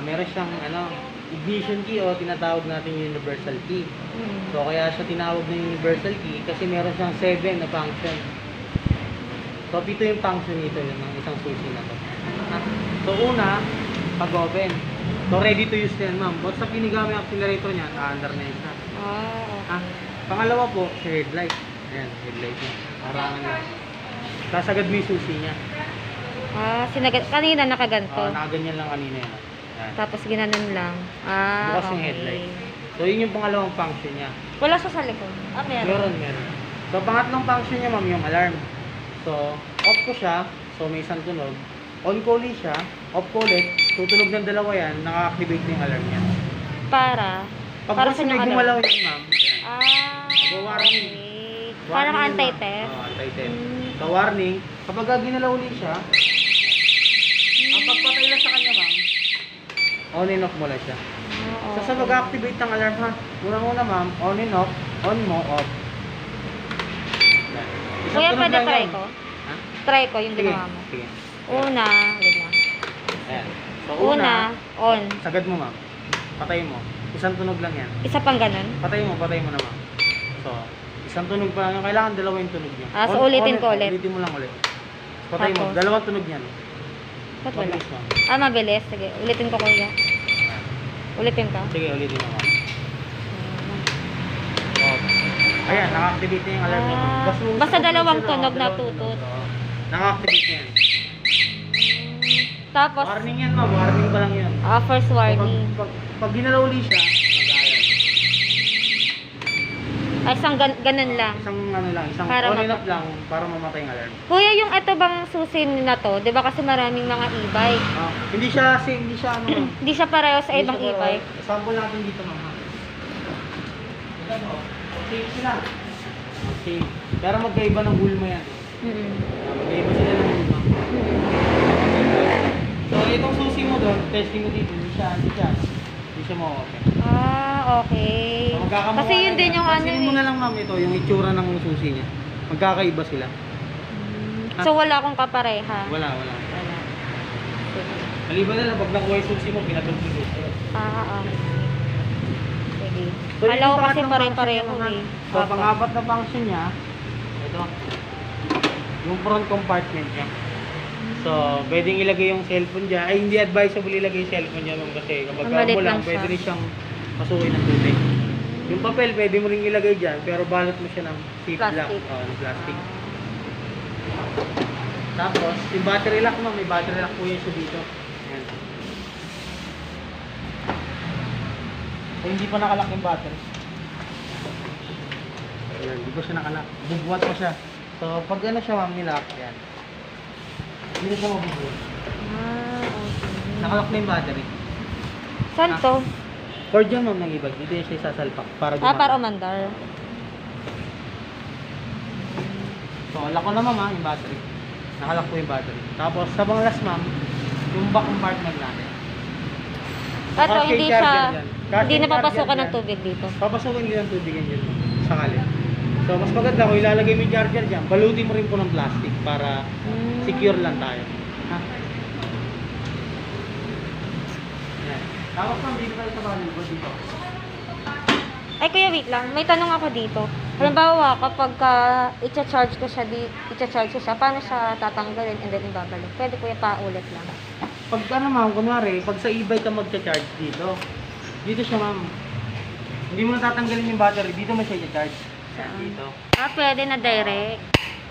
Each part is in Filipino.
ah, meron siyang ano, ignition key o tinatawag natin universal key. Mm. So kaya siya tinawag na universal key kasi meron siyang 7 na function. So pito yung function nito yun ng isang susi na to. So una, pag-open. So ready to use na yan ma'am. Basta pinigamit yung accelerator niya, under na yun siya. Ah, Ah, pangalawa po, sa headlight. Ayan, headlight niya. Harangan niya. Sasagad mo yung susi niya. ah sinagad, kanina nakaganto. Ah, nakaganyan lang kanina yan. Tapos ginanon lang. Ah, Bukas yung okay. headlight. So yun yung pangalawang function niya. Wala siya sa likod. Ah, meron. Meron, meron. So, pangatlong function niya, ma'am, yung alarm. So, off ko siya. So, may isang tunog. On ko ulit siya. Off ko ulit. Tutunog ng dalawa yan. Naka-activate na yung alarm niya. Para? Pag Para sa may ano? gumalaw yan, ma'am. Yan. Ah, Nagwa-warning. okay. Warning Parang yun, ma'am. anti-theft. Oo, anti-theft. Mm. So, warning. Kapag ka ginalaw ulit siya, ang pagpatay lang sa kanya, on and off mo lang siya. Ah, So, sa mag-activate ng alarm, ha? Unang-una, ma'am, on and off, on mo, off. Yan. Isang Kuya, tunog pwede lang try yan. ko? Ha? Try ko yung Sige, ginawa mo. sige. Una, wait lang. Ayan. So, Una, on. sagad mo, ma'am. Patay mo. Isang tunog lang yan. Isa pang ganun. Patay mo, patay mo na, ma'am. So, isang tunog pa lang. Kailangan dalawa yung tunog niya. Ah, so ulitin ko ulit. Ulitin mo lang ulit. Patay mo. Tapos? Dalawang tunog yan. Ba't wala? Mabilis, ma'am. Ah, mabilis. Sige, ulitin ko kuya. Ulitin ka. Sige, ulitin mo. Oh. Ayan, naka-activate na yung alarm ma'am. Ah, Basta, dalawang tunog na tutut. Naka-activate na yan. Tapos, Warning yan, ma'am. Warning pa lang yan. ah, first warning. Pag, pag, pag ginalaw ulit siya, Ay, isang gan ganun lang. Isang ano lang, isang Para on and off lang para mamatay ang alarm. Kuya, yung ito bang susi na to, di ba kasi maraming mga e-bike. Ah, hindi siya same, hindi siya ano. Hindi siya pareho sa ibang e-bike. Sample natin dito? Ito no, same sila. Same. Pero magkaiba ng gulma yan. Mm. Magkaiba sila ng gulma. So itong susi mo doon, testing mo dito, hindi siya, hindi siya, siya ma-open. Ah, okay. So, magkakamukha Kasi yun din yung ano Pansinin mo eh. na lang ma'am ito, yung itsura ng susi niya. Magkakaiba sila. Mm. So, wala akong kapareha. Wala, wala. Wala. Sige. Maliban na lang, pag nakuha yung susi mo, pinatugtog ko. Ah, ah. Sige. So, yun Kala ko yung kasi pangatlong pare-pareho function eh. niya, ma'am. So, pang-apat na function niya, ito, yung front compartment niya. So, pwedeng ilagay yung cellphone dyan. Ay, hindi advisable ilagay yung cellphone dyan ma'am kasi kapag Ang maliit mo lang, lang pwede rin siyang pasukin ng tubig. Yung papel, pwede mo rin ilagay dyan, pero balot mo siya ng ziplock. Plastic. Oh, ng plastic. Tapos, yung battery lock mo, may battery lock po yan siya dito. Ayan. So, hindi pa nakalak yung battery. Ayan, hindi ko siya nakalak. Bubuhat ko siya. So, pag ano siya ma'am, nilock, yan. Hindi siya mabubuhat. Ah, okay. Nakalak na yung battery. Saan to? Cord yan ma'am ng ibag. Yung siya sasalpak para Ah, para umandar. So, lock ko na ma'am ha, yung battery. Nakalak po yung battery. Tapos, sa mga last ma'am, yung back compartment natin. Ito, Cash hindi and charger siya, yan. Cash hindi and napapasukan ng yan. tubig dito. Papasukin din ang tubig yan dyan sakali. So, mas maganda kung ilalagay mo yung charger dyan, balutin mo rin po ng plastic para Hmm. secure lang tayo. Ha? Yan. Tapos ma'am, dito tayo sa valuable dito. Ay, kuya, wait lang. May tanong ako dito. Halimbawa, kapag ka i-charge ko siya, di, i-charge ko siya, paano siya tatanggalin and then ibabalik? Pwede kuya paulit lang. Pag ano ma'am, kunwari, pag sa e-bike ka magcha-charge dito, dito siya ma'am. Hindi mo na tatanggalin yung battery, dito mo siya i-charge. Yan, dito. Ah, pwede na direct.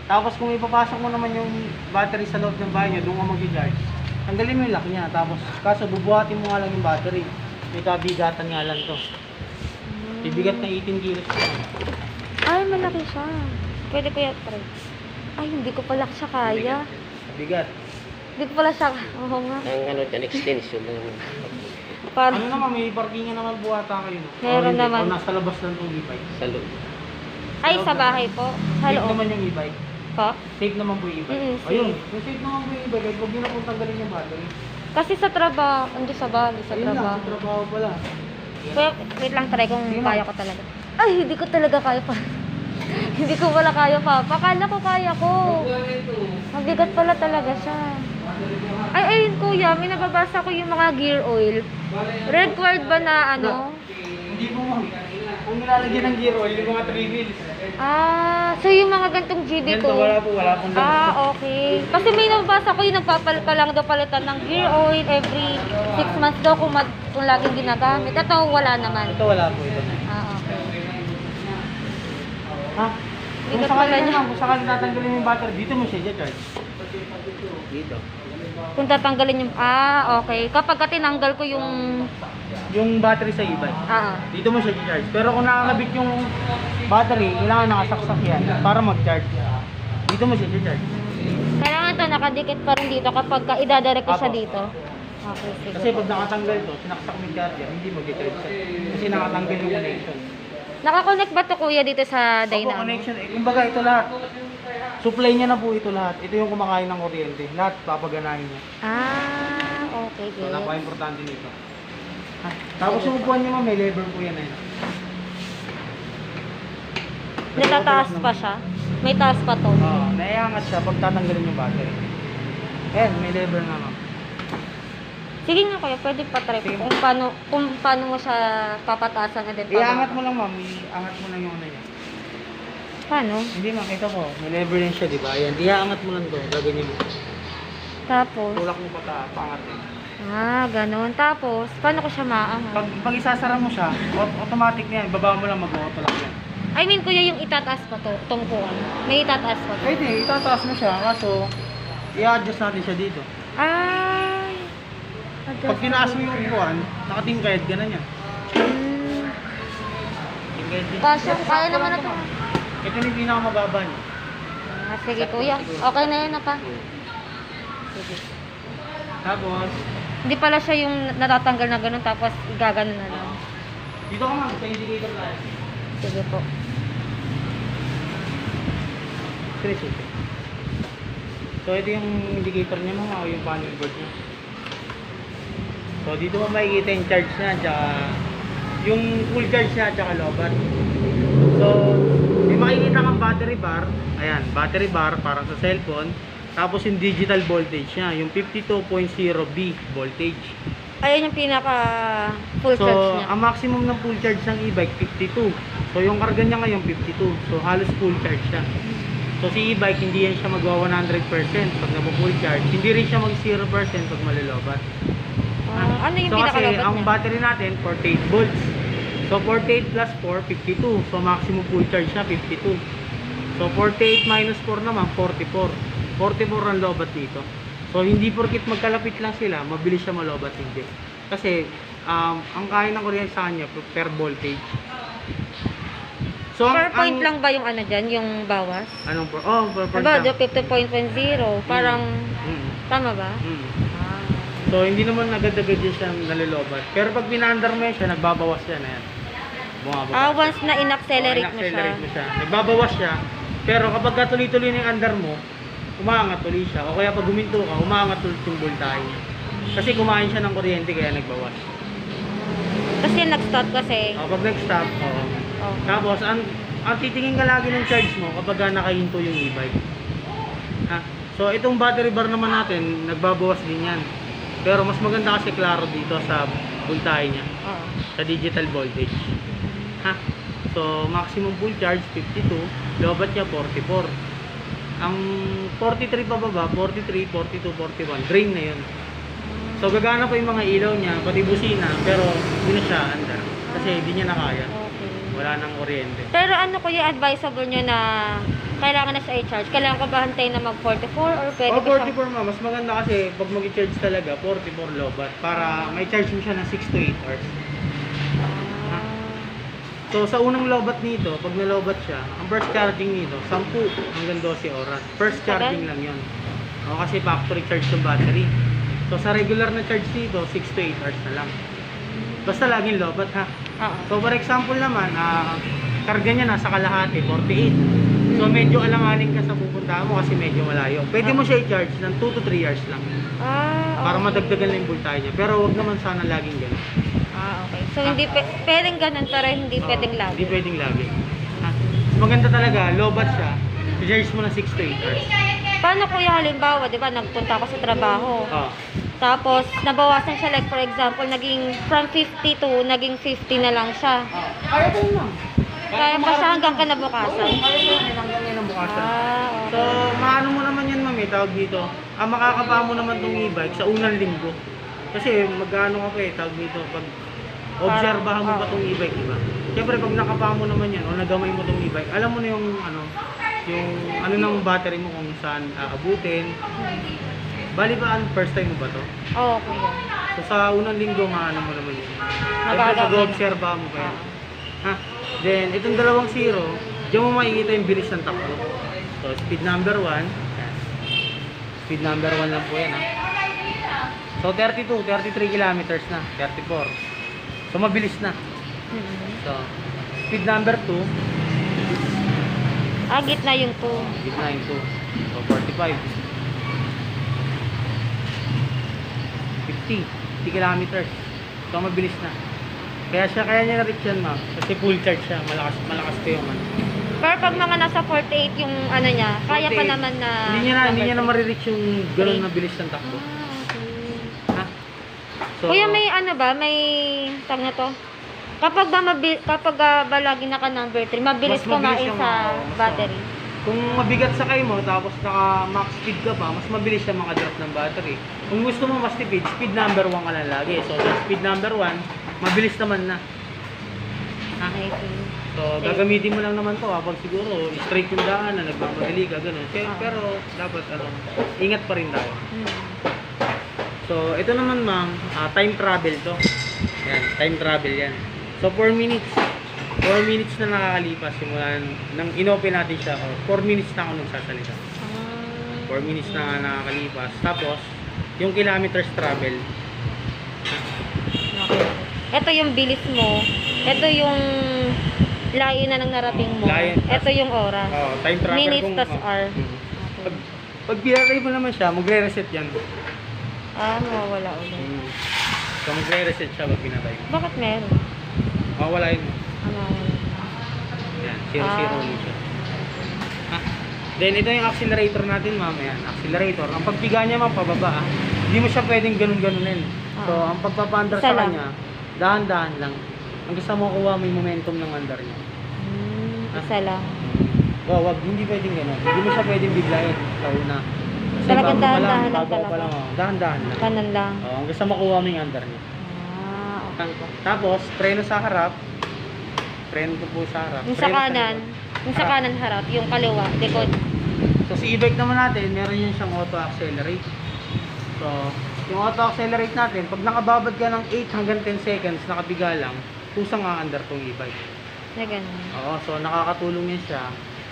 Tapos kung ipapasok mo naman yung battery sa loob ng bahay niyo, doon ka mag-charge. Tanggalin mo yung lock niya, tapos kaso bubuhatin mo nga lang yung battery. May kabigatan nga lang to. Bibigat na 18 kilos. Ay, malaki siya. Pwede kuya try. Ay, hindi ko pala siya kaya. Bigat. Hindi ko pala siya, oo nga. Ang ano dyan, extension lang. Parang, Ano naman, may parkingan naman buhata kayo. No? Meron naman. O nasa labas lang itong e-bike. Sa loob. Ay, sa bahay po. Sa Safe loob. naman yung e-bike. Po? Safe naman po yung e-bike. Mm, Ayun, safe. yung safe naman po yung e-bike. Kahit huwag nyo na pong tanggalin yung battery. Kasi sa trabaho, hindi sa bahay, sa Ayun lang, trabaho. sa trabaho pala. Kuya, wait lang, try kung Sige, kaya ma'am. ko talaga. Ay, hindi ko talaga kaya pa. Hindi ko wala kaya pa. Akala ko kaya ko. Mabigat pala talaga siya. Ay, ayun kuya, may nababasa ko yung mga gear oil. Required ba na ano? Hindi po ma'am. Kung nilalagyan ng gear oil, yung mga 3 wheels. Ah, so yung mga gantong GB2. Ganito, wala po, wala pong ganito. Ah, okay. Kasi may nababasa ko yung nagpapalit pa lang daw palitan ng gear oil every 6 months daw kung, mag, kung laging ginagamit. Ito wala naman. Ito wala po ito. Ah, okay. Ha? Kung Bigat sakali pala na niya. kung sakali natanggalin yung battery, dito mo siya charge. Dito. Kung tatanggalin yung... Ah, okay. Kapag ka tinanggal ko yung... Yung battery sa e-bike. Ah, ah. Dito mo siya charge. Pero kung nakakabit yung battery, kailangan nakasaksak yan para mag-charge. Dito mo siya charge. Kailangan to nakadikit pa rin dito kapag ka idadirect ko siya Apo. dito. Okay, sige. Kasi pag nakatanggal to, sinaksak mo yung charger, hindi mag-charge siya. Kasi nakatanggal yung connection. Nakakonect ba to kuya dito sa Opo, Dynamo? connection. Eh, kumbaga ito lahat. Supply niya na po ito lahat. Ito yung kumakain ng kuryente. Lahat papaganahin niya. Ah, okay, So, good. napaka-importante nito. Ah, tapos yung upuan niya ma'am, may lever po yan eh. Natataas pa siya? May taas pa to? Oo, naiangat siya pag tatanggalin yung battery. Ayan, may lever nga ma'am. Sige nga kuya, pwede pa try Sige. kung paano, kung paano mo siya papataasan and then Iangat mo lang ma'am, iangat mo lang yung ano niya. Paano? Hindi ma'am, ito po, may lever din siya, di ba? Ayan, iangat mo lang to, gaganyan mo. Tapos, Tulak mo pa ta, pangat din. Ah, ganun. Tapos, paano ko siya maangat? Pag, pag isasara mo siya, au- automatic na yan, baba mo lang mag-auto lang yan. I mean, kuya, yung itataas pa to, tungkuan. May itataas pa to. Pwede, itataas mo siya, kaso i-adjust natin siya dito. Ay! Pag tinaas mo yung upuan, nakatingkayad ka na niya. Hmm. Tingkayad din. Kasya, kaya naman na to. Ito yung pinakamababa niya. Ah, sige kuya, okay na yun na pa. Sige. Tapos, Hindi pala siya yung natatanggal na ganun tapos igaganon na lang. dito ka ma'am, sa indicator tayo. Sige po. 360. So, ito yung indicator niya mga o yung panel board niya. So, dito mo makikita yung charge niya, tsaka yung full charge niya, tsaka lobat. So, may makikita kang battery bar. Ayan, battery bar para sa cellphone. Tapos yung digital voltage niya, yung 52.0B voltage. Ayan yung pinaka full So, charge niya. ang maximum ng full charge ng e-bike, 52. So, yung karga niya ngayon, 52. So, halos full charge siya. So, si e-bike, hindi yan siya magwa 100% pag napu-full charge. Hindi rin siya mag 0% pag malolobat. Ah, ano yung so, kasi pinakalobat ang niya? battery natin, 48 volts. So, 48 plus 4, 52. So, maximum full charge siya, 52. So, 48 minus 4 naman, 44. 44 ang lobat dito. So, hindi porkit magkalapit lang sila, mabilis siya malobat, hindi. Kasi, um, ang kaya ng kuryente sa kanya, per voltage. So, ang- Per point ang- lang ba yung ano dyan, yung bawas? Anong per? Oh, per point Diba, lang. the 50.0, parang, Mm, tama ba? mm. Ah. So, hindi naman agad-agad yun siya nalolobat. Pero pag pinaandar mo siya, nagbabawas yan. Ayan. Bumababa. Ah, once na in-accelerate Oo, mo siya. mo siya. Nagbabawas siya. Pero kapag ka tuloy-tuloy na yung andar mo, umaangat siya. O kaya pag guminto ka, umaangat ulit yung voltahe niya. Kasi kumain siya ng kuryente kaya nagbawas. Kasi nag-stop kasi. O, pag nag-stop, oo. Oh. Tapos, ang, ang titingin ka lagi ng charge mo kapag ka nakahinto yung e-bike. Ha? So, itong battery bar naman natin, nagbabawas din yan. Pero mas maganda kasi klaro dito sa voltahe niya. Oo. sa digital voltage. Ha? So, maximum full charge 52, lobat niya 44. Ang 43 pa baba, 43, 42, 41, drain na yun. So, gagana pa yung mga ilaw niya, pati busina, pero hindi na siya andar. Kasi hindi niya na kaya. Okay. Wala nang kuryente. Pero ano ko yung advisable nyo na kailangan na siya i-charge? Kailangan ko ba hantayin na mag 44 or pwede O, ko siya? 44 ma, mas maganda kasi pag mag-charge talaga, 44 lobat, para may charge mo siya ng 6 to 8 hours. So sa unang lobat nito, pag nalobat siya, ang burst charging nito, 10 hanggang 12 oras. First charging lang yon. O, kasi factory charge ng battery. So sa regular na charge dito, 6 to 8 hours na lang. Basta laging lobat ha. Oo. So for example naman, ah, karga niya nasa kalahati, 48. So medyo alanganin ka sa pupuntahan mo kasi medyo malayo. Pwede mo siya i-charge ng 2 to 3 hours lang Ah, para madagdagan lang yung voltahe niya. Pero wag naman sana laging ganun. Ah, okay. So, hindi pe- pwedeng ganun pero hindi Oo, pwedeng lagi. Hindi pwedeng lagi. Ha? maganda talaga, low bat siya. I-charge mo ng 6 to 8 hours. Paano kuya halimbawa, di ba, nagpunta ako sa trabaho. Oh. Tapos, nabawasan siya, like for example, naging from 50 to, naging 50 na lang siya. Kaya po yun, ma'am. Kaya pa siya hanggang kanabukasan. Kaya po yun, hanggang ngayon ang bukasan. Ah, So, okay. maano mo naman yan, ma'am, eh, tawag dito. Ah, makakapa mo naman tong e-bike sa unang linggo. Kasi magkano ka pa eh, tawag dito, pag obserbahan mo pa Oo. tong e-bike, di ba? Siyempre, pag nakapa mo naman yan, o nagamay mo tong e-bike, alam mo na yung, ano, yung, ano ng battery mo kung saan aabutin. Bali ba, ano, first time mo ba to? Oo, kuya. So, sa unang linggo, maano mo naman yun. Siyempre, Magagamay. pag-obserbahan mo pa yan. Ha? Then, itong dalawang zero, diyan mo makikita yung bilis ng takbo. So, speed number 1. Speed number 1 lang po yan, ha? So, 32, 33 kilometers na. 34. So, mabilis na. Mhm. So, speed number 2, Ah, gitna yung 2. gitna yung 2. So, 45. 50. 50 kilometers. So, mabilis na. Kaya siya, kaya niya na-reach yan, ma'am. Kasi full charge siya. Malakas, malakas to yung ano. Pero pag mga nasa 48 yung ano niya, kaya pa 48. naman na... Hindi niya na, hindi niya na marireach yung gano'n na bilis ng takbo. Ah? So, Kuya, may ano ba? May... Tag na to? Kapag ba, mabi, kapag ah, ba lagi naka number 3, mabilis kumain sa mas battery. Kung mabigat sakay mo, tapos naka max speed ka pa, mas mabilis siya makadrop ng battery. Kung gusto mo mas tipid, speed number 1 ka lang lagi. So, sa speed number 1, mabilis naman na. Ha? See. So, gagamitin mo lang naman to kapag siguro straight yung daan na nagmamadali ka, ganun. Kaya- Ah. Pero, dapat, ano, ingat pa rin tayo. Hmm. So, ito naman ma'am, ah, time travel to. Yan, time travel yan. So, 4 minutes. 4 minutes na nakakalipas simula nang inopen natin siya. Or 4 minutes na ako nagsasalita. Ah, 4 minutes na nakakalipas. Tapos, yung kilometers travel. Okay. Ito yung bilis mo. Ito yung layo na ng narating mo. Layo. Ito yung oras. Oh, time travel. Minutes kung- tas oh, hour. mm. Pag, pag pinatay mo naman siya, magre-reset yan. Ah, mawawala ulit. Mm. So, magre-reset siya pag pinatay mo. Bakit meron? Mawala yun. Ah, mawawala. Yan, zero zero Ah. ulit siya. Ha? Then ito yung accelerator natin ma'am, yan, accelerator. Ang pagpiga niya ma'am pababa, ah. hindi mo siya pwedeng ganun-ganunin. So, Ah. ang pagpapandar Isa sa kanya, dahan-dahan lang. Ang gusto mo kuha mo yung momentum ng andar niya. Hmm, Ah. isa lang. Oh, wag, hindi pwedeng ganun. Hindi mo siya pwedeng biglayin sa una. Talagang bago pa lang, dahan-dahan lang bago pa talaga. lang, oh, dahan-dahan lang. Kanan lang. Oh, ang gusto makuha mo yung andar niya. Ah, okay po. Tapos, preno sa harap. Preno po sa harap. Yung sa preno kanan, yung sa Harap. kanan harap, yung kaliwa, likod. So sa e-bike naman natin, meron yan siyang auto accelerate. So, yung auto accelerate natin, pag nakababad ka ng 8 hanggang 10 seconds, nakabiga lang, kusang aandar tong e-bike. Na ganun. Oo, so nakakatulong yan siya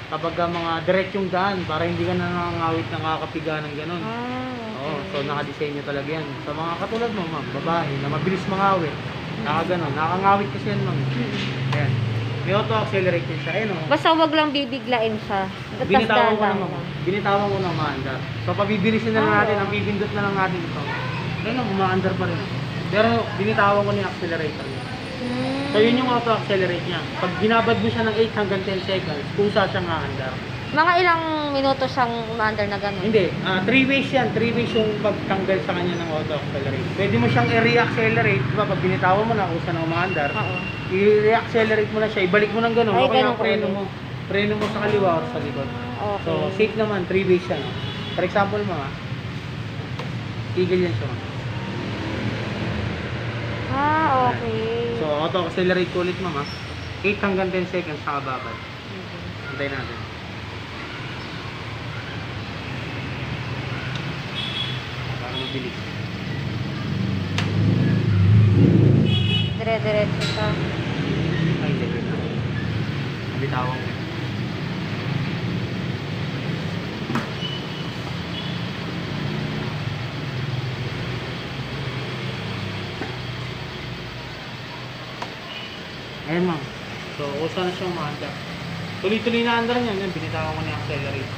kapag ka mga diretsong daan para hindi ka na nangangawit na nakakapiga ng ganun. Ah, Oo, okay. so nakadesenyo talaga yan. Sa mga katulad mo, ma'am, babae, na mabilis mangawit. Nakaganon, nakakangawit kasi yan, ma'am. Ayan. May auto accelerate yan siya. Ayun, oh. Basta wag lang bibiglain siya. Tapos Binitawan ko dahan-dahan naman. lang. Binitawan ko na maandar. So, pabibilisin na lang Ah, natin. oo. Ang pipindot na lang natin ito. Ayun lang, umaandar pa rin. Pero, binitawan ko na yung accelerator niya. Hmm. So, yun yung auto-accelerate niya. Pag binabad mo siya ng 8 hanggang 10 seconds, kusa siyang aandar. Mga ilang minuto siyang umaandar na ganun? Hindi, 3 ways yan. 3 ways yung pagtanggal sa kanya ng auto-accelerate. Pwede mo siyang i-re-accelerate. Diba, pag binitawan mo na kusa na umaandar, Oo. i-re-accelerate mo na siya. Ibalik mo ng gano'n. Ay, o kaya ganun preno mo. Preno mo sa kaliwa o sa likod. Okay. So, safe naman, 3 ways yan. For example, mga, tigil yan siya. Ah, okay. So, auto-accelerate ko ulit, mama. 8 hanggang 10 seconds, nakababad. Mhm. Antay natin. Para mabilis. Dire-diretso siya. Ay, lang. Bitawan ko. Ayan ma'am. So, kusa na siyang maandar. Tuloy-tuloy na andar niya. Yan, binitawan ko na yung accelerate.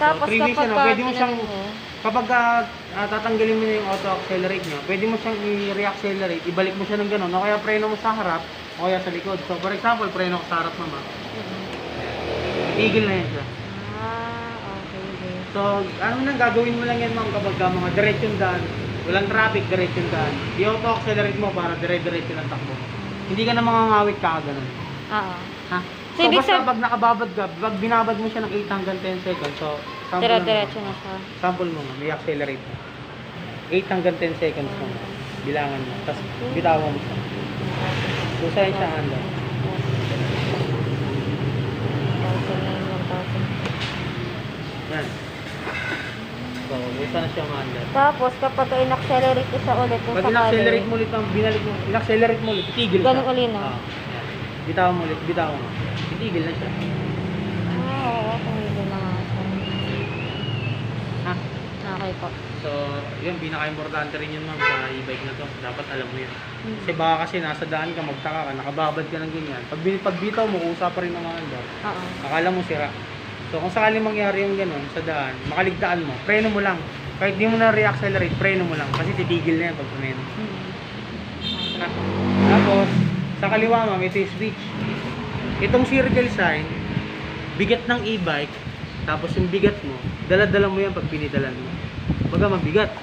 Tapos three weeks kapag yan, oh. Pwede mo siyang- ginano mo, Kapag ah, tatanggalin mo na yung auto-accelerate niya, pwede mo siyang i-re-accelerate, ibalik mo siya ng gano'n, o kaya preno mo sa harap, o kaya sa likod. So, for example, preno ko sa harap mama. mhm. Ayan. Tigil na yan siya. Ah, okay. okay. So, ano nang gagawin mo lang yan ma'am kapag ka mga diretsyon daan, walang traffic, diretsyon daan. I-auto-accelerate mo para dire-diretso ng takbo. Hindi ka na mangangawit ka ganun. Oo. Ha? So, So, ibig basta sab- pag nakababad ka, pag binabad mo siya ng 8 hanggang 10 seconds, so, sample, Dire-diretso mo. na siya. sample mo, may accelerate mo. 8 hanggang 10 seconds mo. Bilangan mo. Tapos, bitawan mo siya. So, saan siya handa? Yan. So, busa na siya maanda. Tapos, kapag in-accelerate siya ulit, kung Pag in-accelerate mo ulit, ang binalik mo, in-accelerate mo ulit, titigil Ganun ulit, no? Ah, yan. Bitawan mo ulit, bitawan mo. Titigil na siya. Ah, oo, tumigil na nga siya. Ha? Okay po. So, yun, pinaka-importante rin yun, ma'am, sa e-bike na to. Dapat alam mo yun. Mm. Kasi baka kasi nasa daan ka, magtaka ka, nakababad ka ng ganyan. Pag, bin- pag bitaw mo, kusa pa rin ang mga andar. Oo. Akala mo sira. So, kung sakaling mangyari yung ganun sa daan, makaligtaan mo, preno mo lang. Kahit di mo na re-accelerate, preno mo lang. Kasi titigil na yan pag preno. Mm. Ha? Tapos, sa kaliwa ma'am, ito yung switch. Itong circle sign, bigat ng e-bike, tapos yung bigat mo, dala-dala mo yan pag pinidalan mo. Baga mabigat.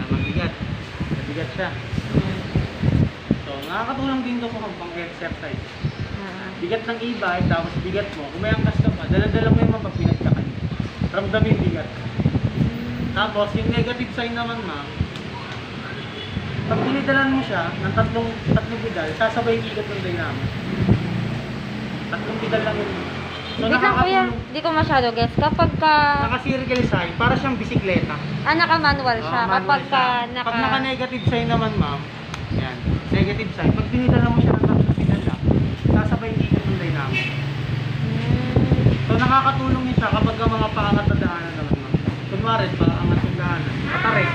Ah, mabigat. Mabigat siya. So, nakakatulong din to kung pang exercise. Ah. Bigat ng e-bike, tapos bigat mo. Kung may angkas ka pa, dala-dala mo yan ma'am pag pinagkakan. Ramdam yung bigat. Tapos, yung negative sign naman ma'am, pag pinidalan mo siya ng tatlong, tatlong pedal, sasabay yung ikot ng dynamo. Tatlong pedal lang yun. So, Wait lang kuya, di ko masyado guess. Kapag ka, Naka-circle sign, para siyang bisikleta. ah, naka-manual siya. Ah, manual Kapag ka, siya. naka, Pag naka-negative sign naman, ma'am, yan, negative sign, pag pinidalan mo siya ng tatlong pedal lang, sasabay yung ikot ng dynamo. Mm. So nakakatulong yun siya kapag ka mga paangat na daanan naman ma'am. Kunwari, paangat yung daanan, patarik.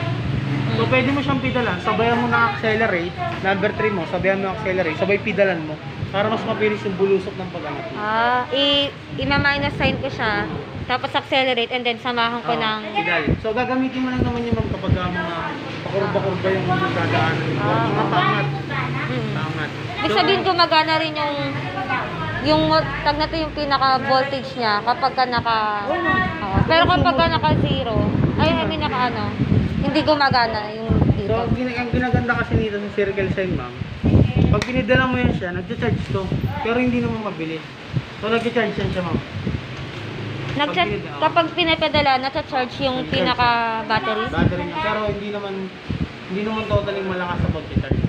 So pwede mo siyang pidalan, sabayan mo na accelerate, number 3 mo, sabayan mo accelerate, sabay pidalan mo, para mas mabilis yung bulusok ng pag-angat mo. Ah, i, ima-minus sign ko siya, tapos accelerate, and then samahan ko Oo, ng, pedal. So gagamitin mo lang naman yun ma'am kapag ka mga pakurba-kurba yung dadaanan mo. Ah. Mga paangat. mm. Paangat. Ibig sabihin gumagana rin yung, yung, tag na to yung pinaka-voltage niya kapag ka naka, Oo. pero kapag ka naka-zero, ay, I mean naka ano, hindi gumagana yung dito. So, ang ginaganda kasi nito sa circle sign, ma'am, pag pinidala mo yan siya, nagcha-charge to. Pero hindi naman mabilis. So, nagcha-charge yan siya, ma'am. Nagcha- kapag pinapedala, nata-charge yung Nag-charge. pinaka-battery. Battery niya. Pero hindi naman, hindi naman totally malakas sa pag-charge.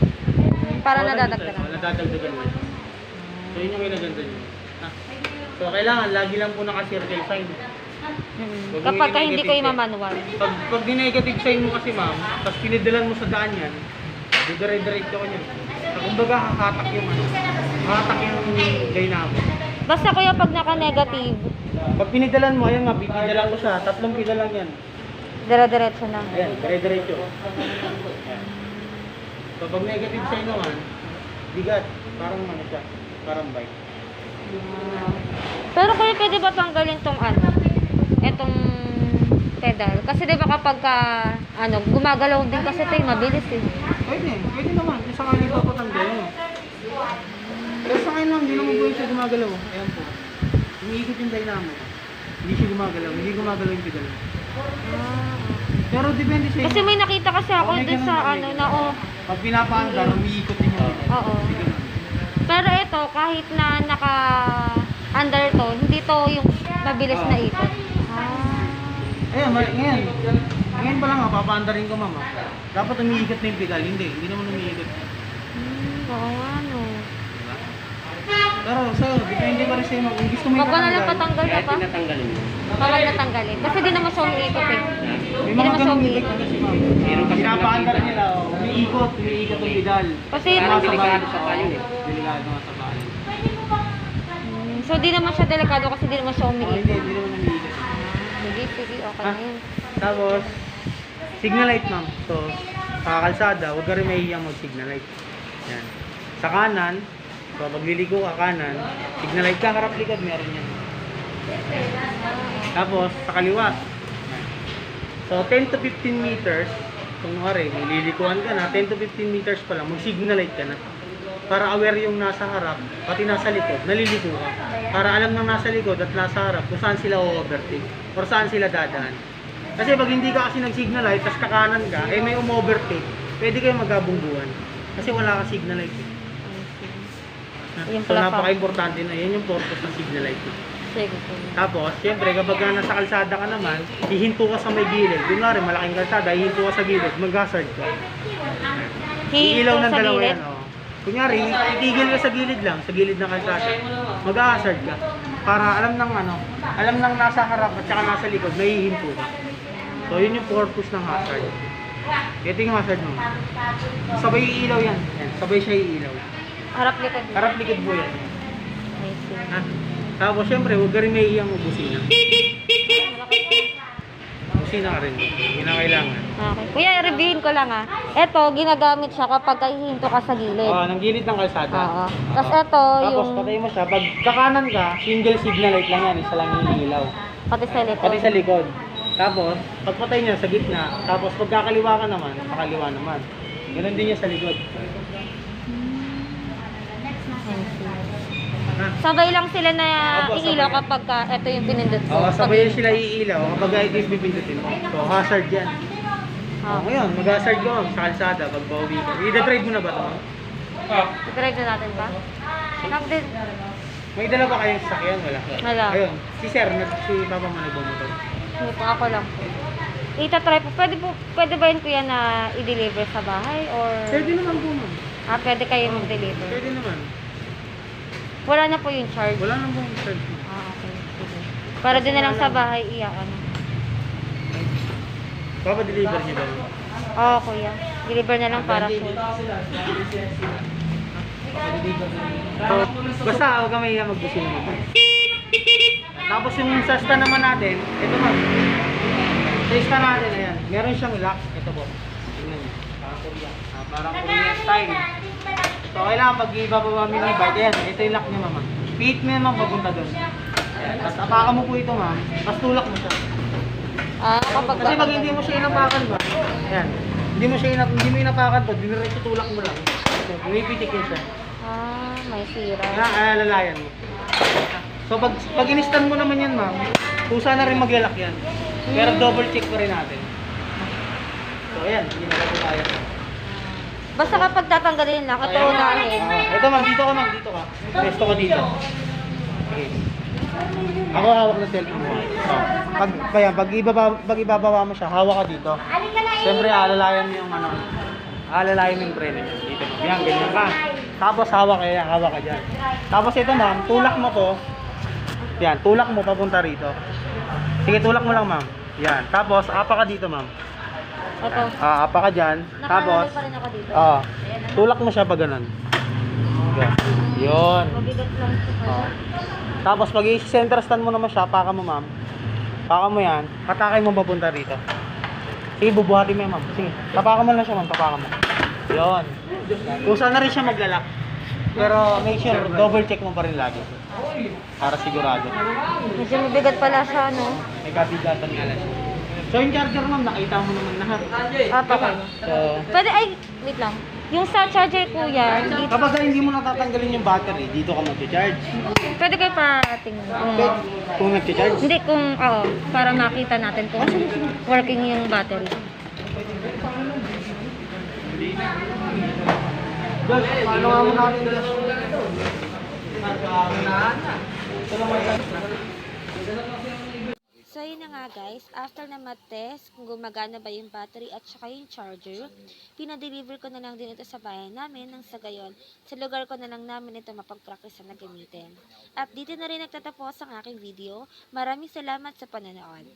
Para So, nadadagdagan. nagcha-charge. Nadadagdagan mo. So, yun yung kinaganda niya. Ha? So, kailangan, lagi lang po naka-circle sign. Mm. Huwag Kapag ka hindi ko ima-manual. Pag, pag di-negative sign mo kasi, ma'am, tapos pinidalan mo sa daan yan, didire-diretso ka niyan. So, kumbaga, hahatak yung ano, hahatak yung dynamo. Basta kuya pag naka-negative, Pag pinidalan mo, ayan nga, pipidalan ko siya. Tatlong pidal lang yan. dire-diretso na. Ayan, dire-diretso. So, pag negative sign naman, bigat. Parang ano siya, parang bike. Pero kuya, pwede ba tanggalin tong ano? Etong pedal. Kasi di ba kapag ka, ano, gumagalaw din kasi ito yung mabilis eh. Pwede, pwede naman. Kung sakali pa patanggal Pero sa akin lang, hindi naman po siya gumagalaw. Ayan po. Umiikot yung dynamo. Hindi siya gumagalaw. Hindi gumagalaw yung pedal. Pero depende sa Kasi may nakita kasi ako Oh, dun sa ano na oh. Pag pinapaandar, umiikot din yung pedal. Oo. Pero ito, kahit na naka under to, hindi to yung mabilis na ikot. Ah. Ayan, ngayon. Ngayon pa lang, ha, papaandarin ko mama. Dapat umiikot na yung pedal. Hindi, hindi naman umiikot. Hmm, oo nga? Pero sa'yo, depende pa rin sa'yo. Kung gusto mo Wag ko na lang patanggal na Kahit pa. tinatanggalin mo. Pawag natanggalin. Kasi di naman siya umiikot eh. May Hindi mga naman siya ganun umiikot. e-bike na kasi ma'am. Meron kasi Pinapaandar nakita. nila, oh. umiikot, umiikot yung pedal. Kasi Parang nasa delikado sa tayo eh. Delikado nga sa bahay. Hmm, So di naman siya delikado kasi di naman siya Oh, hindi, umiikot. hindi naman umiikot. Sige, sige, okay Ah. na yun. Tapos, signal light ma'am. So, sa kalsada, huwag ka rin mahihiyang mag-signal light. Yan. Sa kanan, so pag liliko ka kanan, signal light ka, harap likod, meron yan. Tapos, sa kaliwa. So, 10 to 15 meters, kung wari, may lilikuan ka na, 10 to 15 meters pa lang, mag-signal light ka na. para aware yung nasa harap, pati nasa likod, naliligo ka. Para alam ng nasa likod at nasa harap kung saan sila o-overtake or saan sila dadaan. Kasi pag hindi ka kasi nag-signalize, tapos kakanan ka, eh may um-overtake, pwede kayo magkabungguan. Kasi wala ka signal light. Yung So plaka. napaka-importante na yan yung purpose ng signal light. eh. Sige po. Tapos, syempre, kapag ka nasa kalsada ka naman, hihinto ka sa may gilid. Kunwari, malaking kalsada, hihinto ka sa gilid, mag-hazard ka. Iilaw ng sa dalawa gilid. yan, oh. Kunyari, itigil ka sa gilid lang, sa gilid ng kalsada. Mag-hazard ka. Para alam ng ano, alam ng nasa harap at saka nasa likod, nahihinto ka. So, yun yung purpose ng hazard. Ito yung hazard mo. Sabay iilaw yan. yan. Sabay siya iilaw. Harap likod. Harap likod mo yan. I see. Ha? Tapos, syempre, huwag ka rin may iyang ubusina. Busina ka rin. Yun ang kailangan. Okay. Kuya, reviewin ko lang ah. Ito, ginagamit siya kapag hihinto ka sa gilid. Oo, ng gilid ng kalsada. Oo. Tapos ito, Tapos yung patay mo siya. Pag kakanan ka, single signal light lang yan. Isa lang yung ilaw. pati sa likod. Pati sa likod. Tapos, pag patay niya sa gitna. Tapos pag kakaliwa ka naman, sa kaliwa naman. Ganun din niya sa likod. Ha? Sabay lang sila na Opo, iilaw sabay. kapag ka, ito yung pinindot ko. Oo, sabay sila iilaw kapag ito yung pipindutin mo. So, hazard yan. Ah. Oh, ngayon, mag-hazard ma'am, sa kalsada pag bawi ka. I-drive mo na ba ito? ma'am? I-drive na natin ba? Nag din. May dala ba kayong sasakyan? Wala. Wala. Ayun, si sir, si papa mo nagbumotor. Hindi po, ako lang po. Itatry po. Pwede po, pwede ba yun kuya na i-deliver sa bahay? Or, Pwede naman po ma'am. ah, pwede kayo mag-deliver? Pwede naman. Wala na po yung charge. Wala nang pong charge. Ah, okay. Sige. Para din na lang sa bahay iya, ano. Papa-deliver niyo ba? Oo, kuya. Deliver na lang para po. So, basta huwag ka mahiya magbusina mo. Tapos yung sa stand naman natin, ito ma'am. Sa stand natin, ayan. Meron siyang lock. Ito po. Tingnan niyo. Parang Korean. Ah, parang Korean style. So, kailangan pag ibababa mo yung bike, ayan. Ito yung lock niya ma'am. Pihit mo naman papunta doon. Ayan. Tapos apakan mo po ito ma'am. Tapos tulak mo siya. Ah, kapag Kasi pag hindi mo siya inapakan ba? Ayan. Hindi mo siya inap hindi mo inapakan to, diniretso tulak mo lang. Pumipitik yun siya. Ah, may sira. Kaya alalayan mo. So pag pag inistan mo naman yan, ma'am, kusa na rin maglalak yan. Pero double check pa rin natin. So ayan, hindi na po tayo. Basta kapag tatanggalin lang, ito unahin. Ah, ito ma'am, dito ka ma'am, dito ka. Pesto ka dito. Okay. Ako hawak ng cellphone mo. Oh. Pag, kaya, pag, ibaba, pag ibababa mo siya, hawak ka dito. Siyempre, alalayan mo yung ano, alalayan mo yung preno niya. Dito. Yan, ganyan ka. Tapos hawak ka hawak ka dyan. Tapos ito ma'am, tulak mo to. Yan, tulak mo papunta rito. Sige, tulak mo lang ma'am. Yan. Tapos, apa ka dito ma'am. Ito. Ah, apa ka dyan. Tapos, pa rin ako dito. ah, tulak mo siya pa ganun. Yan. Yun. Mabigat lang. Oh. Tapos pag i-center stand mo naman siya, paka mo ma'am. Paka mo yan, patakay mo papunta rito. Sige, bubuhatin mo yan ma'am. Sige, tapaka mo lang siya ma'am, tapaka mo. Yun. Kung saan na rin siya maglalak. Pero make sure, double check mo pa rin lagi. Para sigurado. Medyo mabigat pala siya, no? May kabigatan nga lang siya. So yung charger ma'am, nakita mo naman lahat. Ah, pa So, Pwede, ay, wait lang. Yung sa charger kuya, hindi, kapag hindi mo natatanggalin yung battery, dito ka mag-charge. pwede kayo patingin. Kung, kung nag-charge, Hindi kung, oo, para makita natin kung working yung battery. Paano nga mo natin Josh? So, yun na nga guys. After na mat-test kung gumagana ba yung battery at saka yung charger, pinadeliver ko na lang din ito sa bahay namin nang sa gayon, sa lugar ko na lang namin ito mapag-practice na gamitin. At dito na rin nagtatapos ang aking video. Maraming salamat sa panonood.